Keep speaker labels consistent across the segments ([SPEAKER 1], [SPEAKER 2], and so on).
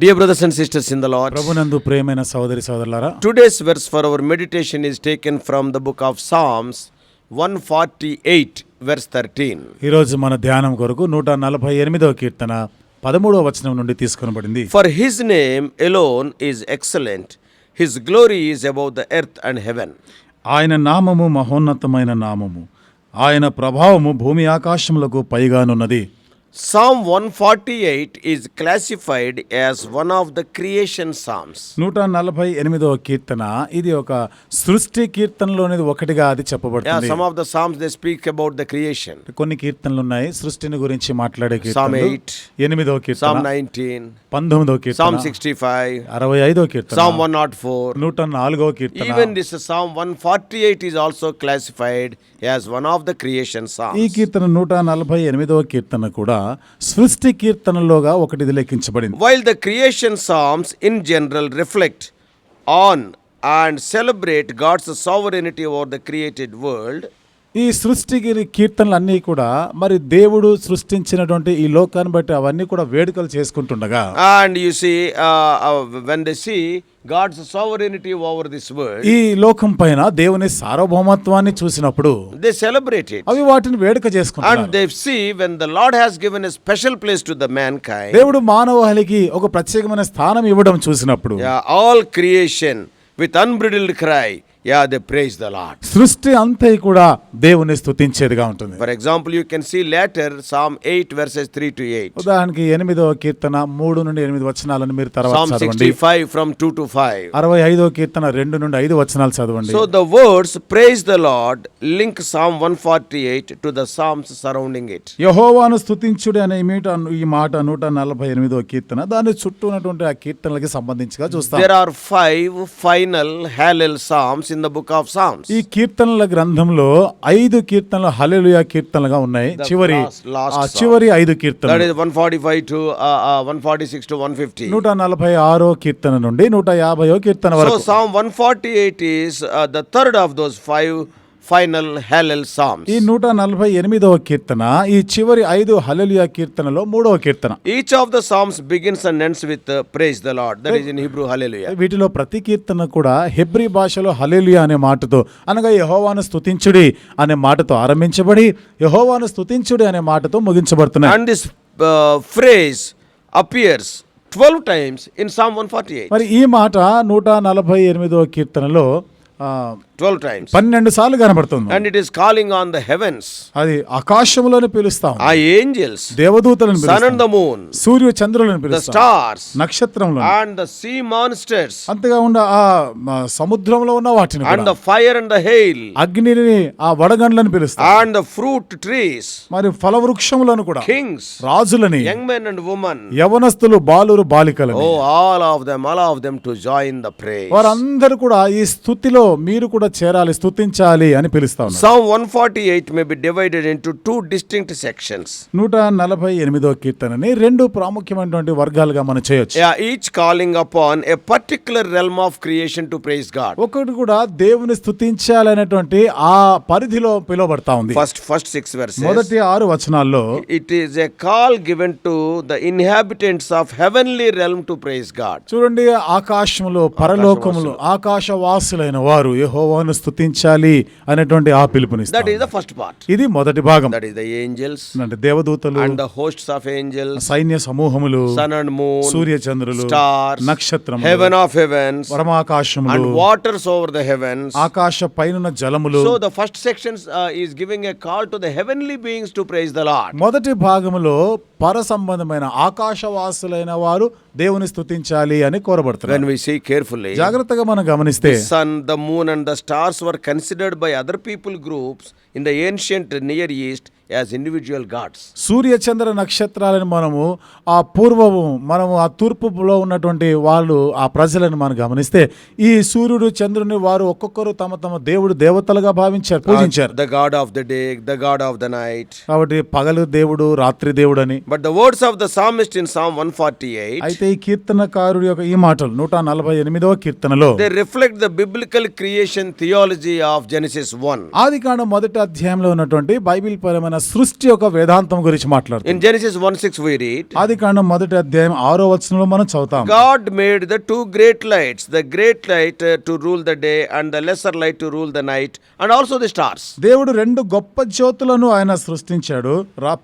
[SPEAKER 1] Dear brothers and sisters in the lord
[SPEAKER 2] ప్రభు నందు ప్రేమైన సోదరి సోదరులారా
[SPEAKER 1] today's verse for our meditation is taken from the book of Psalms 148 verse 13
[SPEAKER 2] ఈ రోజు మన ధ్యానం కొరకు 148వ కీర్తన 13వ వచనం నుండి తీసుకోబడింది
[SPEAKER 1] for his name alone is excellent his glory is about the earth and heaven
[SPEAKER 2] ఆయన నామము మహోన్నతమైన నామము. ఆయన ప్రభావము భూమి ఆకాశములకు పైగానున్నది.
[SPEAKER 1] Psalm 148 is classified as one of the creation psalms.
[SPEAKER 2] నూట నలభై ఎనిమిదవ కీర్తన ఇది ఒక సృష్టి కీర్తనలోనిది ఒకటిగా అది
[SPEAKER 1] Yeah,
[SPEAKER 2] చెప్పబడుతుంది
[SPEAKER 1] some of the psalms they speak about the creation.
[SPEAKER 2] కొన్ని కీర్తనలు ఉన్నాయి సృష్టిని గురించి మాట్లాడే
[SPEAKER 1] Psalm
[SPEAKER 2] కీర్తన
[SPEAKER 1] 8,
[SPEAKER 2] ఎనిమిదవ
[SPEAKER 1] Psalm
[SPEAKER 2] కీర్తన
[SPEAKER 1] 19,
[SPEAKER 2] పంతొమ్మిదవ
[SPEAKER 1] Psalm
[SPEAKER 2] కీర్తన
[SPEAKER 1] 65,
[SPEAKER 2] అరవై ఐదవ కీర్తన
[SPEAKER 1] Psalm 104.
[SPEAKER 2] నూట నాలుగవ కీర్తన
[SPEAKER 1] Even this Psalm 148 is also classified as one of the creation
[SPEAKER 2] ఈ
[SPEAKER 1] psalms.
[SPEAKER 2] కీర్తన నూట నలభై ఎనిమిదవ కీర్తన కూడా సృష్టి కీర్తనలోగా లెక్కించబడింది.
[SPEAKER 1] While the creation songs in general reflect on and celebrate God's sovereignty over the created world
[SPEAKER 2] ఈ సృష్టికి కీర్తనలు అన్నీ కూడా మరి దేవుడు సృష్టించినటువంటి ఈ లోకాన్ని బట్టి అవన్నీ కూడా వేడుకలు చేసుకుంటుండగా.
[SPEAKER 1] And you see when they God's sovereignty over this
[SPEAKER 2] ఈ లోకం పైన దేవుని సార్వభౌమత్వాన్ని చూసినప్పుడు
[SPEAKER 1] దే సెలబ్రేట్
[SPEAKER 2] అవి వాటిని వేడుక చేసుకుంటారు
[SPEAKER 1] and they see when the lord has given a special place to the mankind
[SPEAKER 2] దేవుడు మానవాళికి ఒక ప్రత్యేకమైన స్థానం ఇవ్వడం చూసినప్పుడు
[SPEAKER 1] all creation with unbridled cry yeah, they praise the Lord.
[SPEAKER 2] సృష్టి అంతా కూడా దేవుని స్తుతించేదిగా ఉంటుంది
[SPEAKER 1] For example, you can see later Psalm 8 verses 3 to 8.
[SPEAKER 2] ఉదాహరణకి ఎనిమిదవ కీర్తన మూడు నుండి ఎనిమిది వచనాలను మీరు తర్వాత
[SPEAKER 1] Psalm
[SPEAKER 2] చదవండి
[SPEAKER 1] 65 from 2 to 5.
[SPEAKER 2] అరవై ఐదవ కీర్తన రెండు నుండి ఐదు వచనాలు చదవండి
[SPEAKER 1] So the words praise the Lord link Psalm 148 to the Psalms surrounding it.
[SPEAKER 2] యహోవాను స్తుతించుడు అనే ఈ మీట ఈ మాట నూట నలభై ఎనిమిదవ కీర్తన దాని చుట్టూ ఉన్నటువంటి ఆ కీర్తనలకి సంబంధించిగా చూస్తాం
[SPEAKER 1] There are five final Hallel in the book of songs
[SPEAKER 2] ఈ కీర్తనల గ్రంథంలో ఐదు కీర్తనలు హల్లెలూయా కీర్తనలుగా ఉన్నాయి. చివరి చివరి ఐదు
[SPEAKER 1] కీర్తన
[SPEAKER 2] దట్
[SPEAKER 1] ఇస్ 145 టు 146 టు 150
[SPEAKER 2] 146 వ కీర్తన నుండి నూట వ కీర్తన వరకు.
[SPEAKER 1] So Psalm 148 is the third of those five final Hallel Psalms.
[SPEAKER 2] ఈ నూట నలభై ఎనిమిదవ కీర్తన ఈ చివరి ఐదు హల్లెలూయా కీర్తనలో మూడవ కీర్తన
[SPEAKER 1] of the Psalms begins and ends with uh, praise the Lord. That is in Hebrew Hallelujah.
[SPEAKER 2] వీటిలో ప్రతి కీర్తన కూడా హెబ్రి భాషలో హల్లెలూయా అనే మాటతో అనగా యహోవాను స్తుతించుడి అనే మాటతో ఆరంభించబడి యహోవాను స్తుతించుడి అనే మాటతో ముగించబడుతున్నాయి
[SPEAKER 1] And this uh, phrase appears 12 times in Psalm 148.
[SPEAKER 2] మరి ఈ మాట నూట నలభై ఎనిమిదవ కీర్తనలో ఆ,
[SPEAKER 1] 12 times.
[SPEAKER 2] పన్నెండు సార్లు కనబడుతుంది
[SPEAKER 1] And it is calling on the heavens,
[SPEAKER 2] అది ఆకాశంలోనే పిలుస్తాం
[SPEAKER 1] our angels,
[SPEAKER 2] దేవదూతలను పిలుస్తాం
[SPEAKER 1] and the moon,
[SPEAKER 2] సూర్య చంద్రులను పిలుస్తాం
[SPEAKER 1] stars,
[SPEAKER 2] నక్షత్రంలో
[SPEAKER 1] and the sea monsters,
[SPEAKER 2] అంతగా ఉన్న ఆ సముద్రంలో ఉన్న వాటిని కూడా,
[SPEAKER 1] the fire and the hail,
[SPEAKER 2] అగ్నిని ఆ వడగండ్లను పిలుస్తాం
[SPEAKER 1] and the fruit trees,
[SPEAKER 2] మరి ఫలవృక్షములను కూడా
[SPEAKER 1] kings,
[SPEAKER 2] రాజులని
[SPEAKER 1] young men and women.
[SPEAKER 2] యవనస్తులు బాలురు బాలికలని
[SPEAKER 1] Oh, all of them, all of them to join the praise.
[SPEAKER 2] వారందరూ కూడా ఈ స్థుతిలో సంఘంలో మీరు కూడా చేరాలి స్థుతించాలి అని పిలుస్తాం song
[SPEAKER 1] one forty eight may be divided in two distinct sections
[SPEAKER 2] నూట నలభై ఎనిమిదో కీర్తనని రెండు ప్రాముఖ్యమైనటువంటి వర్గాలుగా మనం చేయొచ్చు.
[SPEAKER 1] Each calling up on a particular realm of creation to praise God
[SPEAKER 2] ఒకటి కూడా దేవుని స్థుతించాలనేటువంటి ఆ పరిధిలో పిలువబడతా ఉంది.
[SPEAKER 1] ఫస్ట్ ఫస్ట్ సిక్స్ వర్స్
[SPEAKER 2] మొదటి ఆరు వచనాల్లో
[SPEAKER 1] it is a call given to the inhabitants of heavenly realm to praise God
[SPEAKER 2] చూడండి ఆకాశంలో పరలోకములు ఆకాశవాసులైన వారు. వారు యెహోవాను స్తుతించాలి అనేటువంటి ఆ
[SPEAKER 1] పిలుపుని
[SPEAKER 2] that
[SPEAKER 1] is the first part
[SPEAKER 2] ఇది మొదటి భాగం.
[SPEAKER 1] దట్
[SPEAKER 2] ఇస్ దేవదూతలు
[SPEAKER 1] అండ్ ద ఆఫ్ ఏంజెల్స్
[SPEAKER 2] సైన్య సమూహములు సూర్య చంద్రులు
[SPEAKER 1] నక్షత్రం
[SPEAKER 2] నక్షత్రములు
[SPEAKER 1] heaven of heavens
[SPEAKER 2] పరమాకాశములు
[SPEAKER 1] and waters over the heavens
[SPEAKER 2] ఆకాశ పైనున్న జలములు.
[SPEAKER 1] First section is giving call to the heavenly beings to praise the
[SPEAKER 2] మొదటి భాగములో పర సంబంధమైన ఆకాశవాసులైన వారు దేవుని స్థుతించాలి అని కోరబడుతున్నారు.
[SPEAKER 1] వి సీ కేర్ఫుల్లీ
[SPEAKER 2] జాగ్రత్తగా మనం గమనిస్తే
[SPEAKER 1] sun the moon and the stars were considered by other people groups in the ancient Near East as individual gods.
[SPEAKER 2] సూర్య చంద్ర నక్షత్రాలను మనము ఆ పూర్వము మనము ఆ తూర్పులో ఉన్నటువంటి వాళ్ళు ఆ ప్రజలను మనం గమనిస్తే ఈ సూర్యుడు చంద్రుని వారు ఒక్కొక్కరు తమ తమ దేవుడు దేవతలుగా భావించారు పూజించారు
[SPEAKER 1] The god of the day, the god of the night.
[SPEAKER 2] కాబట్టి పగలు దేవుడు రాత్రి దేవుడు అని
[SPEAKER 1] But the words of the psalmist in Psalm 148,
[SPEAKER 2] అయితే ఈ కీర్తనకారుడి యొక్క ఈ మాటలు నూట నలభై ఎనిమిదవ కీర్తనలో
[SPEAKER 1] they reflect the biblical creation theology of Genesis 1.
[SPEAKER 2] ఆది కాండం మొదటి ఒకటో అధ్యాయంలో ఉన్నటువంటి బైబిల్ పరమైన సృష్టి యొక్క వేదాంతం గురించి మాట్లాడుతుంది మొదటి అధ్యాయం ఆరో వచనంలో మనం చదువుతాం.
[SPEAKER 1] God made the two great lights the great light to rule the day and lesser light rule the night and also the stars
[SPEAKER 2] దేవుడు రెండు గొప్ప జ్యోతులను ఆయన సృష్టించాడు.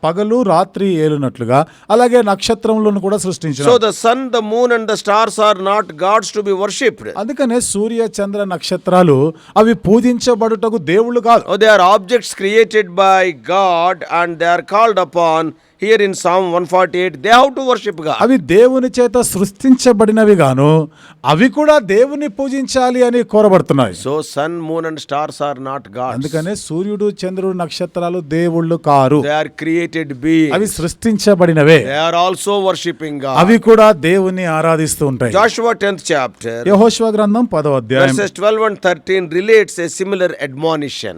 [SPEAKER 2] పగలు రాత్రి ఏలినట్లుగా. అలాగే నక్షత్రములను కూడా సృష్టించాడు
[SPEAKER 1] sun the moon and stars are not gods to be worshipped
[SPEAKER 2] అందుకనే సూర్య చంద్ర నక్షత్రాలు అవి పూజించబడుటకు దేవుళ్ళు కాదు.
[SPEAKER 1] They objects created by God and they are called upon here in Psalm 148. They have to worship God.
[SPEAKER 2] అవి దేవుని చేత సృష్టించబడినవి గాను అవి కూడా దేవుని పూజించాలి అని కోరబడుతున్నాయి
[SPEAKER 1] So sun, moon, and stars are not gods.
[SPEAKER 2] అందుకనే సూర్యుడు చంద్రుడు నక్షత్రాలు దేవుళ్ళు కారు
[SPEAKER 1] They are created beings.
[SPEAKER 2] అవి సృష్టించబడినవే
[SPEAKER 1] They are also worshipping God.
[SPEAKER 2] అవి కూడా దేవుని ఆరాధిస్తూ ఉంటాయి
[SPEAKER 1] Joshua 10th chapter,
[SPEAKER 2] యెహోషువ గ్రంథం పదో అధ్యాయం
[SPEAKER 1] verses 12 and 13 relates a similar admonition.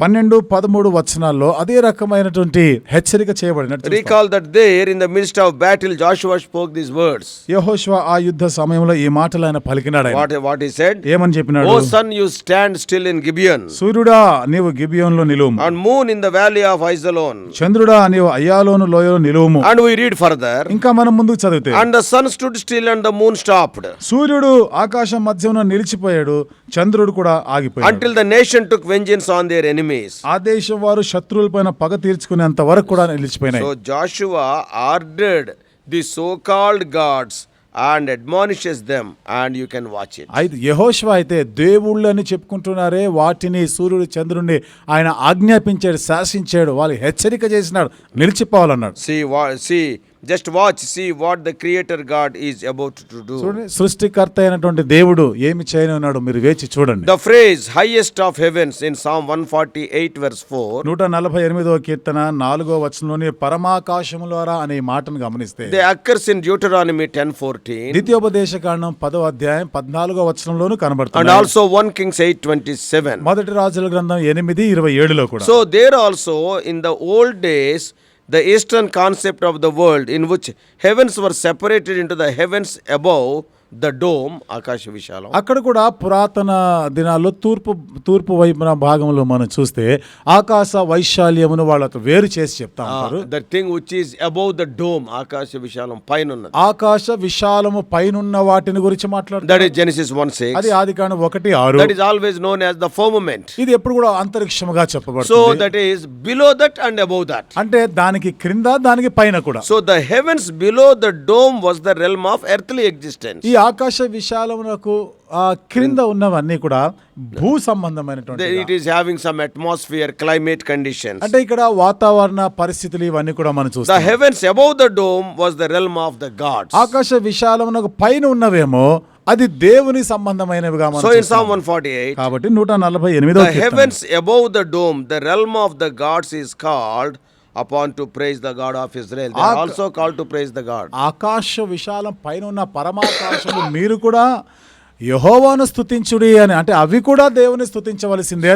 [SPEAKER 2] పన్నెండు పదమూడు వచనాల్లో అదే రకమైనటువంటి హెచ్చరిక చేయబడినట్టు
[SPEAKER 1] recall that there in the midst of battle Joshua spoke this words
[SPEAKER 2] యెహోషువా ఆ యుద్ధ సమయంలో ఈ మాటలు ఆయన పలికినాడు
[SPEAKER 1] వాట్ వాట్ హి సెడ్
[SPEAKER 2] ఏమని చెప్పినాడు?
[SPEAKER 1] Sun you stand still in Gibeon
[SPEAKER 2] సూర్యుడా నీవు గిబియన్లో నిలువు
[SPEAKER 1] and moon in the of Aijalon
[SPEAKER 2] చంద్రుడా నీవు అయ్యాలోను లోయలో
[SPEAKER 1] అండ్ వి రీడ్ ఫర్దర్
[SPEAKER 2] ఇంకా మనం ముందుకు చదివితే
[SPEAKER 1] and sun stood still and the moon stopped
[SPEAKER 2] సూర్యుడు ఆకాశం మధ్యలో నిలిచిపోయాడు చంద్రుడు కూడా ఆగిపోయాడు.
[SPEAKER 1] Until the nation took vengeance on their any enemies.
[SPEAKER 2] ఆ దేశం వారు శత్రువులపైన పగ తీర్చుకునేంత వరకు కూడా నిలిచిపోయినాయి
[SPEAKER 1] So Joshua ordered the so-called gods and admonishes them, and you can watch it.
[SPEAKER 2] అయితే యహోష్వ అయితే దేవుళ్ళు అని చెప్పుకుంటున్నారే వాటిని సూర్యుడు చంద్రుడిని ఆయన ఆజ్ఞాపించాడు శాసించాడు వాళ్ళు హెచ్చరిక చేసినాడు నిలిచిపోవాలన్నాడు
[SPEAKER 1] See what? Just watch see what the creator God is about to do
[SPEAKER 2] చూడండి సృష్టికర్త అయినటువంటి దేవుడు ఏమి చేయనున్నాడు మీరు వేచి చూడండి.
[SPEAKER 1] The phrase highest of heavens in Psalm one forty eight verse four
[SPEAKER 2] నూట నలభై ఎనిమిదో కీర్తన నాలుగో వచనంలోని పరమాకాశము ద్వారా అనే మాటను గమనిస్తే
[SPEAKER 1] they occurs in Deuteronomy ten fourteen
[SPEAKER 2] ద్వితీయోపదేశ కాండం పదో అధ్యాయం పద్నాలుగో
[SPEAKER 1] వచ్చనంలోనూ
[SPEAKER 2] కనబడుతుంది and
[SPEAKER 1] also one Kings eight twenty seven
[SPEAKER 2] మొదటి రాజుల గ్రంథం ఎనిమిది ఇరవై ఏడులో కూడా.
[SPEAKER 1] So there also in the old days the eastern concept of the world in which heavens were separated into the heavens above the dome ఆకాశ విశాలం.
[SPEAKER 2] అక్కడ కూడా పురాతన దినాల్లో తూర్పు తూర్పు వైపున భాగంలో మనం చూస్తే ఆకాశ వైశాల్యమును వాళ్ళకు వేరు చేసి చెప్తాను
[SPEAKER 1] the thing which is above the dome ఆకాశ విశాలం పైన
[SPEAKER 2] ఆకాశ విశాలము పైన వాటిని గురించి
[SPEAKER 1] మాట్లాడు జెనిసిస్ వన్ సే
[SPEAKER 2] అది ఆది కాను ఒకటి ఆరు.
[SPEAKER 1] That is always known as the firmament
[SPEAKER 2] ఇది ఎప్పుడు కూడా అంతరిక్షముగా
[SPEAKER 1] చెప్పబడు
[SPEAKER 2] so
[SPEAKER 1] that is below that and above that
[SPEAKER 2] అంటే దానికి క్రింద దానికి పైన కూడా.
[SPEAKER 1] So the heavens below the dome was the realm of earthly existence
[SPEAKER 2] ఈ ఆకాశ విశాలమునకు క్రింద ఉన్నవన్నీ కూడా భూ సంబంధమైనటువంటి
[SPEAKER 1] it is having some atmosphere climate condition
[SPEAKER 2] అంటే ఇక్కడ వాతావరణ పరిస్థితులు ఇవన్నీ కూడా మనం చూస్తాం.
[SPEAKER 1] The heavens above the dome was the realm of the god
[SPEAKER 2] ఆకాశ విశాలమునకు పైన ఉన్నవేమో అది దేవుని సంబంధమైనవి మనం
[SPEAKER 1] సో
[SPEAKER 2] ఇన్
[SPEAKER 1] సామ్ 148
[SPEAKER 2] కాబట్టి 148
[SPEAKER 1] the heavens above dome the realm of the gods is called upon to praise the god of Israel also call to praise the god
[SPEAKER 2] ఆకాశ విశాలం పైన ఉన్న పరమాకాశము మీరు కూడా యహోవాను స్తుతించుడి అని. అంటే అవి కూడా దేవుని
[SPEAKER 1] స్థుతించవలసింది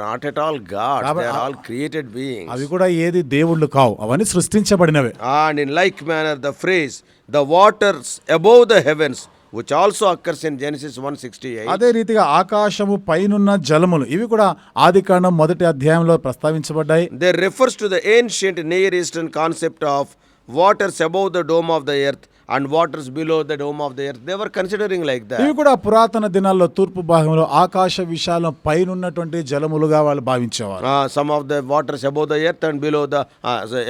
[SPEAKER 1] not at all god all created being
[SPEAKER 2] అవి కూడా ఏది దేవుళ్ళు కావు. అవన్నీ సృష్టించబడినవే.
[SPEAKER 1] And in like manner the phrase the waters above the heavens which also occurs in Genesis one sixty
[SPEAKER 2] అదే రీతిగా ఆకాశము పైనున్న జలములు ఇవి కూడా ఆది మొదటి అధ్యాయంలో ప్రస్తావించబడ్డాయి.
[SPEAKER 1] They refers to the ancient near eastern concept of waters above the dome of the earth and waters below the dome of the earth they were considering like
[SPEAKER 2] the కూడా పురాతన దినాల్లో తూర్పు భాగంలో ఆకాశ విశాలం పైన ఉన్నటువంటి జలములుగా వాళ్ళు భావించేవారు.
[SPEAKER 1] Some of the waters above the earth and below the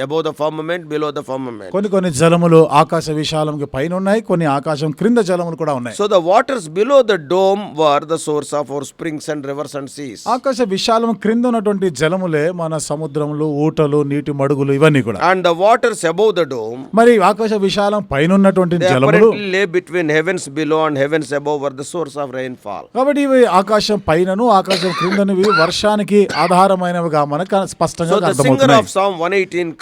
[SPEAKER 1] above the firmament below the firmament
[SPEAKER 2] కొన్ని కొన్ని జలములు ఆకాశ విశాలంకి పైన ఉన్నాయి కొన్ని ఆకాశం క్రింద జలములు కూడా ఉన్నాయి.
[SPEAKER 1] So the waters below the dome were the source of our springs and rivers and seas
[SPEAKER 2] ఆకాశ విశాలం క్రింద ఉన్నటువంటి జలములే మన సముద్రములు ఊటలు నీటి మడుగులు ఇవన్నీ కూడా.
[SPEAKER 1] And the waters above the dome
[SPEAKER 2] మరి ఆకాశ విశాలం పైన ఉన్నటువంటి
[SPEAKER 1] lay between heavens below and heavens above the source of rainfall
[SPEAKER 2] కాబట్టి ఆకాశం పైన ఆకాశం క్రిందను వర్షానికి ఆధారమైనవిగా మనకు స్పష్టంగా
[SPEAKER 1] అర్థమవుతుంది so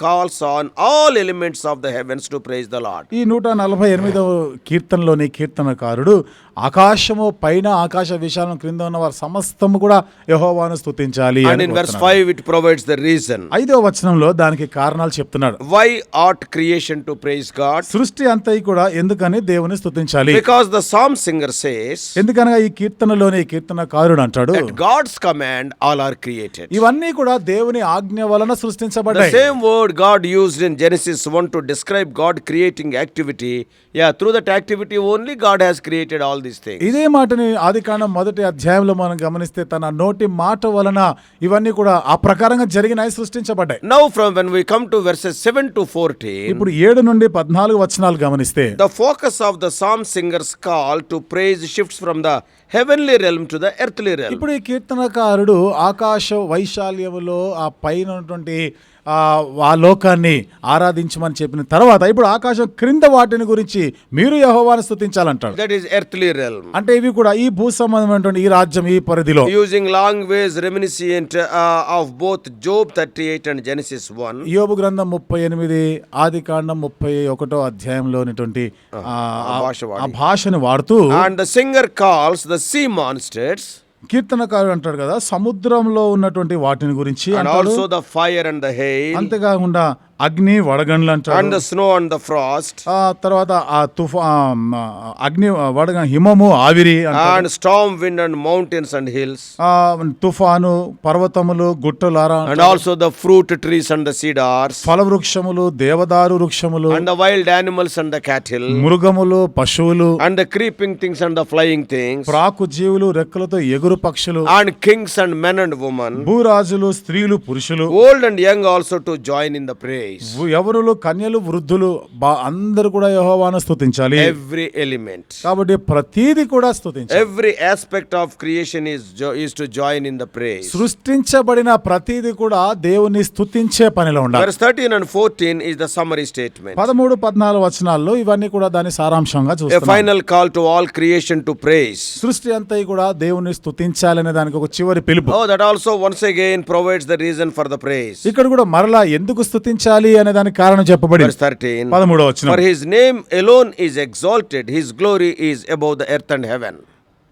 [SPEAKER 1] calls on all elements of the heavens to praise the lord
[SPEAKER 2] ఈ 148వ కీర్తనలోని కీర్తనకారుడు ఆకాశము పైన ఆకాశ విశాలం క్రింద ఉన్న వారు సమస్తము కూడా యహోవాను స్తుతించాలి
[SPEAKER 1] and in verse 5 it provides the reason
[SPEAKER 2] ఐదో వచనంలో దానికి కారణాలు చెప్తున్నాడు.
[SPEAKER 1] Why ought creation to praise god
[SPEAKER 2] సృష్టి అంత అంతయు కూడా ఎందుకని దేవుని స్తుతించాలి?
[SPEAKER 1] Because the psalm singer says
[SPEAKER 2] ఎందుకనగా ఈ కీర్తనలోని కీర్తన కారుడు
[SPEAKER 1] అంటాడు god's command all are created
[SPEAKER 2] ఇవన్నీ కూడా దేవుని ఆజ్ఞ వలన సృష్టించబడ్డాయి.
[SPEAKER 1] Same word god used in Genesis 1 to describe god creating activity yeah through that activity only god has created all this things
[SPEAKER 2] ఇదే మాటని ఆదికాండం మొదటి అధ్యాయంలో మనం గమనిస్తే తన నోటి మాట వలన ఇవన్నీ కూడా ఆ ప్రకారంగా జరిగినాయి సృష్టించబడ్డాయి.
[SPEAKER 1] Now from when we come to verses 7 to 14
[SPEAKER 2] ఇప్పుడు 7 నుండి 14 వచనాలు గమనిస్తే
[SPEAKER 1] the focus of the psalm singer's call to praise shifts from the heavenly realm to the earthly realm.
[SPEAKER 2] ఇప్పుడు ఈ కీర్తనకారుడు ఆకాశ వైశాల్యములో ఆ పైన ఉన్నటువంటి ఆ లోకాన్ని ఆరాధించమని చెప్పిన తర్వాత ఇప్పుడు ఆకాశం క్రింద వాటిని గురించి మీరు యహోవాను స్తుతించాలంటాడు
[SPEAKER 1] That is earthly realm.
[SPEAKER 2] అంటే ఇవి కూడా ఈ భూ సంబంధమైనటువంటి ఈ రాజ్యం ఈ పరిధిలో
[SPEAKER 1] Using long ways reminiscent uh, of both Job 38 and Genesis 1.
[SPEAKER 2] యోబు గ్రంథం ముప్పై ఎనిమిది ఆది కాండం ముప్పై ఒకటో అధ్యాయంలోనిటువంటి ఆ,
[SPEAKER 1] ఆ.
[SPEAKER 2] భాషను వాడుతూ
[SPEAKER 1] And the singer calls sea monsters
[SPEAKER 2] కీర్తనకారు అంటాడు కదా సముద్రంలో ఉన్నటువంటి వాటిని గురించి
[SPEAKER 1] also the fire and the hail
[SPEAKER 2] అంతేకాకుండా అగ్ని వడగండ్ల
[SPEAKER 1] and snow and the frost
[SPEAKER 2] ఆ తర్వాత ఆ తుఫా అగ్ని వడగ హిమము ఆవిరి
[SPEAKER 1] and storm wind and mountains and hills
[SPEAKER 2] తుఫాను పర్వతములు గుట్టలారా
[SPEAKER 1] and also the fruit trees and the cedars
[SPEAKER 2] ఫల వృక్షములు దేవదారు వృక్షములు
[SPEAKER 1] and the wild animals and the cattle
[SPEAKER 2] మృగములు పశువులు
[SPEAKER 1] and the creeping things and the flying thing
[SPEAKER 2] ప్రాకు జీవులు రెక్కలతో ఎగురు పక్షులు
[SPEAKER 1] and kings and men and women
[SPEAKER 2] భూరాజులు స్త్రీలు పురుషులు.
[SPEAKER 1] Old and young also to join in the praise
[SPEAKER 2] ఎవరు కన్యలు వృద్ధులు బా అందరు కూడా యహోవాను స్థుతించాలి
[SPEAKER 1] ఎవ్రీ ఎలిమెంట్
[SPEAKER 2] కాబట్టి ప్రతిది కూడా స్తుతించాలి.
[SPEAKER 1] Every aspect of creation is to join in the praise
[SPEAKER 2] సృష్టించబడిన ప్రతిది కూడా దేవుని స్థుతించే పనిలో ఉండాలి.
[SPEAKER 1] Thirteen and fourteen is the summary statement
[SPEAKER 2] పదమూడు పద్నాలుగు వచనాల్లో ఇవన్నీ కూడా దాని సారాంశంగా చూస్తే
[SPEAKER 1] final call to all creation to praise
[SPEAKER 2] సృష్టి అంతా కూడా దేవుని స్తుతించాలనే దానికి ఒక చివరి పిలుపు.
[SPEAKER 1] That also once again provides the reason for the praise
[SPEAKER 2] ఇక్కడ కూడా మరలా ఎందుకు స్తుతించాలి? అనే దానికి కారణం చెప్పబడి
[SPEAKER 1] verse 13
[SPEAKER 2] పదమూడవ వచనం
[SPEAKER 1] for his name alone is exalted his glory is above the earth and heaven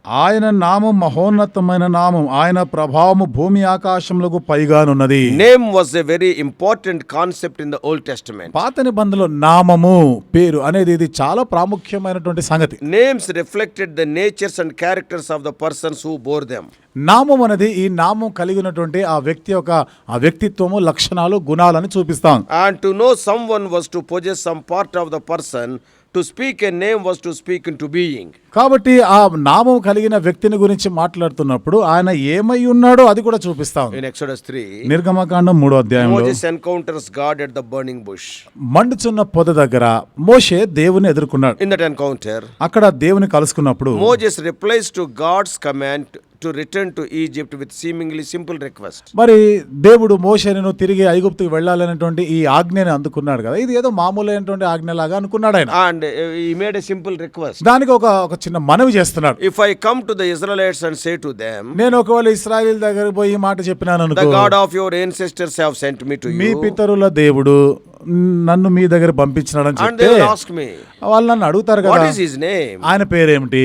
[SPEAKER 2] ఆయన నామం మహోన్నతమైన నామం ఆయన ప్రభావం భూమి ఆకాశములకు పైగానున్నది.
[SPEAKER 1] Name was a very important concept in the Old Testament
[SPEAKER 2] పాత నిబంధనలు నామము పేరు అనేది ఇది చాలా ప్రాముఖ్యమైనటువంటి సంగతి.
[SPEAKER 1] Names reflected the natures and characters of the persons who bore them
[SPEAKER 2] నామం అనేది ఈ నామం కలిగినటువంటి ఆ వ్యక్తి యొక్క ఆ వ్యక్తిత్వము లక్షణాలు గుణాలని చూపిస్తాం.
[SPEAKER 1] And to know someone was to possess some part of the person to speak an name was to speak into being
[SPEAKER 2] కాబట్టి ఆ నామం కలిగిన వ్యక్తిని గురించి మాట్లాడుతున్నప్పుడు ఆయన ఏమై ఉన్నాడో అది కూడా చూపిస్తాం
[SPEAKER 1] ఇన్ ఎక్సోడస్ 3
[SPEAKER 2] నిర్గమకాండం 3 అధ్యాయం
[SPEAKER 1] మోషే encounters god at the burning bush
[SPEAKER 2] మండుచున్న పొద దగ్గర మోషే దేవుని ఎదుర్కొన్నాడు.
[SPEAKER 1] ఇన్ దట్ ఎన్కౌంటర్
[SPEAKER 2] అక్కడ దేవుని కలుసుకున్నప్పుడు
[SPEAKER 1] మోషే replies to god's command to return to Egypt with seemingly simple request
[SPEAKER 2] మరి దేవుడు మోషను తిరిగి ఐగుప్తుకి వెళ్ళాలనేటువంటి ఈ ఆజ్ఞని అందుకున్నాడు కదా. ఇది ఏదో మామూలు అయినటువంటి ఆజ్ఞ లాగా అనుకున్నాడు ఆయన.
[SPEAKER 1] అండ్ ఈ మేడ్ ఎ సింపుల్ రిక్వెస్ట్
[SPEAKER 2] దానికి ఒక ఒక చిన్న మనవి చేస్తున్నాడు.
[SPEAKER 1] If I come to the Israels and say to them
[SPEAKER 2] నేను ఒకవేళ ఇజ్రాయెల్ దగ్గరికి పోయి ఈ మాట చెప్పినాను
[SPEAKER 1] the god of your ancestors have sent me to
[SPEAKER 2] మీ పితరుల దేవుడు నన్ను మీ దగ్గర
[SPEAKER 1] పంపించినాడు అని
[SPEAKER 2] వాళ్ళు నన్ను అడుగుతారు కదా ఆయన పేరేమిటి?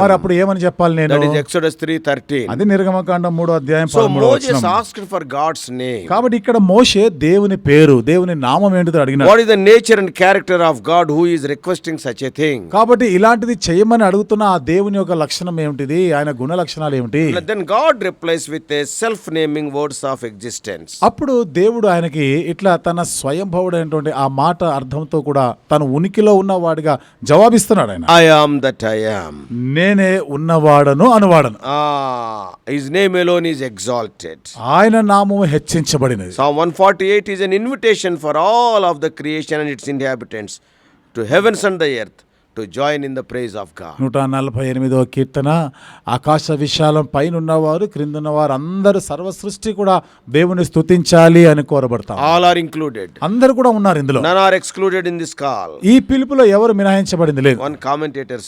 [SPEAKER 2] మరి అప్పుడు ఏమని చెప్పాలి నేను? అది నిర్గమకాండం మూడో అధ్యాయం
[SPEAKER 1] ఫర్ గాడ్స్
[SPEAKER 2] కాబట్టి ఇక్కడ మోషే దేవుని పేరు దేవుని నామం ఏంటిదో అడిగిన
[SPEAKER 1] what is nature and character of god who is requesting such thing
[SPEAKER 2] కాబట్టి ఇలాంటిది చేయమని అడుగుతున్న ఆ దేవుని యొక్క లక్షణం ఏమిటిది? ఆయన గుణ లక్షణాలు ఏమిటి?
[SPEAKER 1] Then god replies with self naming words of existence
[SPEAKER 2] అప్పుడు దేవుడు ఆయనకి ఇట్లా తన తన స్వయంభవుడైనటువంటి ఆ మాట అర్థంతో కూడా తన ఉనికిలో ఉన్నవాడిగా జవాబిస్తున్నాడు ఆయన.
[SPEAKER 1] I am that I am
[SPEAKER 2] నేనే ఉన్నవాడను అనువాడను.
[SPEAKER 1] His name alone is exalted
[SPEAKER 2] ఆయన నామం హెచ్చించబడినది.
[SPEAKER 1] Psalm 148 is an invitation for all of the creation and its inhabitants to heavens and the earth to join in the praise ఆఫ్గా
[SPEAKER 2] నూట నలభై ఎనిమిదవ కీర్తన ఆకాశ విశాలం పైన ఉన్నవారు క్రింద ఉన్నవారు అందరు సర్వ సృష్టి కూడా దేవుని స్థుతించాలి అని కోరబడతారు.
[SPEAKER 1] ఆల్ ఆర్ ఇంక్లూడెడ్
[SPEAKER 2] అందరు కూడా ఉన్నారు ఇందులో.
[SPEAKER 1] None are excluded in this call
[SPEAKER 2] ఈ పిలుపులో ఎవరు మినహాయించబడింది లేదు.
[SPEAKER 1] వన్ కామెంటేటర్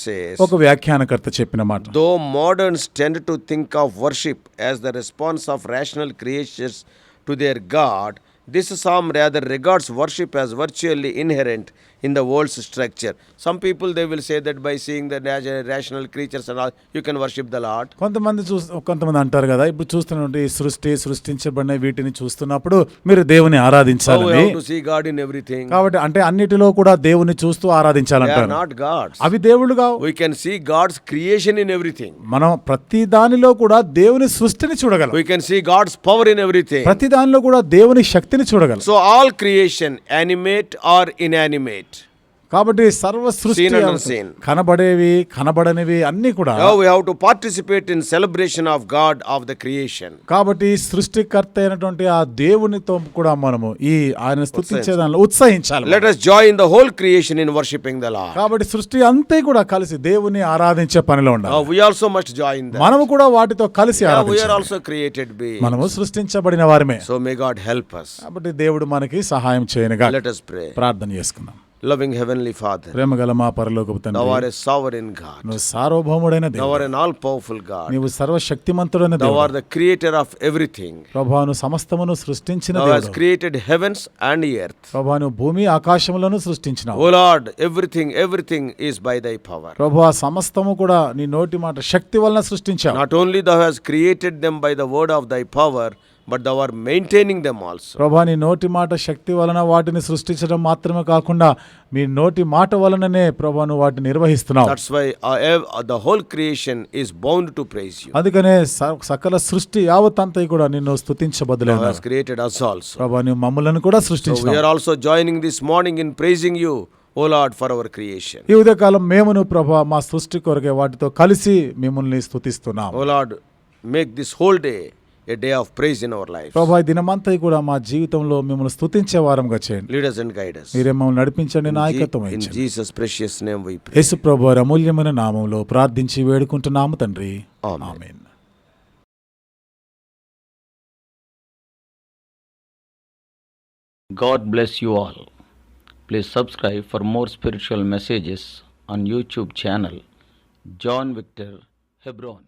[SPEAKER 2] ఒక వ్యాఖ్యానకర్త చెప్పిన మాట.
[SPEAKER 1] Though modern tend to think of worship as the response of rational creations to their god this psalm rather regards worship as virtually inherent in the world's structure. Some people they will say that by seeing the nat- rational creatures and all, you can worship the Lord.
[SPEAKER 2] కొంతమంది చూ కొంతమంది అంటారు కదా ఇప్పుడు చూస్తున్నటువంటి ఈ సృష్టి సృష్టించబడిన వీటిని చూస్తున్నప్పుడు మీరు దేవుని
[SPEAKER 1] So we
[SPEAKER 2] ఆరాధించాలని
[SPEAKER 1] have to see God in everything.
[SPEAKER 2] కాబట్టి అంటే అన్నిటిలో కూడా దేవుని చూస్తూ
[SPEAKER 1] They are
[SPEAKER 2] ఆరాధించాలంటారు
[SPEAKER 1] not gods.
[SPEAKER 2] అవి దేవుళ్ళు కావు
[SPEAKER 1] We can see God's creation in everything.
[SPEAKER 2] మనం ప్రతి దానిలో కూడా దేవుని సృష్టిని చూడగలం
[SPEAKER 1] We can see God's power in everything.
[SPEAKER 2] ప్రతి దానిలో కూడా దేవుని శక్తిని చూడగలం
[SPEAKER 1] So all creation, animate or inanimate.
[SPEAKER 2] కాబట్టి సర్వ సృష్టి కనబడేవి కనబడనివి అన్ని కూడా
[SPEAKER 1] we have to participate in celebration of god of the creation
[SPEAKER 2] కాబట్టి సృష్టికర్త అయినటువంటి ఆ దేవునితో కూడా మనము ఈ ఆయన స్థుతించే దానిలో ఉత్సహించాలి
[SPEAKER 1] let us join the whole creation in worshipping the
[SPEAKER 2] కాబట్టి సృష్టి అంతా కూడా కలిసి దేవుని ఆరాధించే పనిలో ఉండాలి.
[SPEAKER 1] వి ఆల్సో జాయిన్
[SPEAKER 2] మనము కూడా వాటితో కలిసి ఆరాధించాలి.
[SPEAKER 1] ఆల్సో క్రియేటెడ్ బి
[SPEAKER 2] మనము సృష్టించబడిన వారమే.
[SPEAKER 1] సో మే గాడ్
[SPEAKER 2] హెల్ప్ దేవుడు మనకి సహాయం చేయనగా
[SPEAKER 1] లెట్ అస్ ప్రే
[SPEAKER 2] ప్రార్థన చేసుకుందాం.
[SPEAKER 1] లవింగ్
[SPEAKER 2] హెవెన్లీ ఫాదర్ ప్రేమ
[SPEAKER 1] గల
[SPEAKER 2] మా
[SPEAKER 1] పరలోక దవారే సావరిన్ గాడ్
[SPEAKER 2] నువ్వు సార్వభౌముడైన
[SPEAKER 1] ఎన్ ఆల్ పవర్ఫుల్ గాడ్
[SPEAKER 2] నీవు సర్వశక్తిమంతుడైన
[SPEAKER 1] thou art the creator of everything
[SPEAKER 2] ప్రభువును సమస్తమును సృష్టించిన దేవుడు.
[SPEAKER 1] క్రియేటెడ్ హెవెన్స్ అండ్ ఎర్త్
[SPEAKER 2] ప్రభువును భూమి ఆకాశములను సృష్టించిన
[SPEAKER 1] O lord everything everything is by thy power
[SPEAKER 2] ప్రభువ సమస్తము కూడా నీ నోటి మాట శక్తి వలన సృష్టించావు.
[SPEAKER 1] Not only thou has created them by the word of thy power but thou are maintaining them also
[SPEAKER 2] ప్రభా నీ నోటి మాట శక్తి వలన వాటిని సృష్టించడం మాత్రమే కాకుండా మీ నోటి మాట వలననే ప్రభాను వాటిని నిర్వహిస్తున్నావు.
[SPEAKER 1] That's why the whole creation is bound to praise you
[SPEAKER 2] అందుకనే సకల సృష్టి యావత్ అంతా కూడా నిన్ను స్తుతించబదలేదు
[SPEAKER 1] హస్ క్రియేటెడ్ us ఆల్సో
[SPEAKER 2] ప్రభా మమ్మలను కూడా
[SPEAKER 1] సృష్టించావు we are also joining this morning in praising you O lord for our creation
[SPEAKER 2] ఈ ఉదయకాలం మేమును ప్రభా మా సృష్టి కొరకే వాటితో కలిసి మిమ్మల్ని స్తుతిస్తున్నాం.
[SPEAKER 1] O lord make this whole day a day of praise in our lives.
[SPEAKER 2] ప్రభా దినమంతా కూడా మా జీవితంలో మిమ్మల్ని స్థుతించే వారంగా చేయండి
[SPEAKER 1] and guide us.
[SPEAKER 2] మీరే మమ్మల్ని నడిపించండి నాయకత్వం
[SPEAKER 1] In
[SPEAKER 2] వహించండి
[SPEAKER 1] Jesus' precious name we pray.
[SPEAKER 2] యేసు ప్రభు అమూల్యమైన నామంలో ప్రార్థించి వేడుకుంటున్నాము తండ్రి
[SPEAKER 1] Amen.
[SPEAKER 2] Amen
[SPEAKER 3] God bless you all. Please subscribe for more spiritual messages on YouTube channel John Victor Hebron.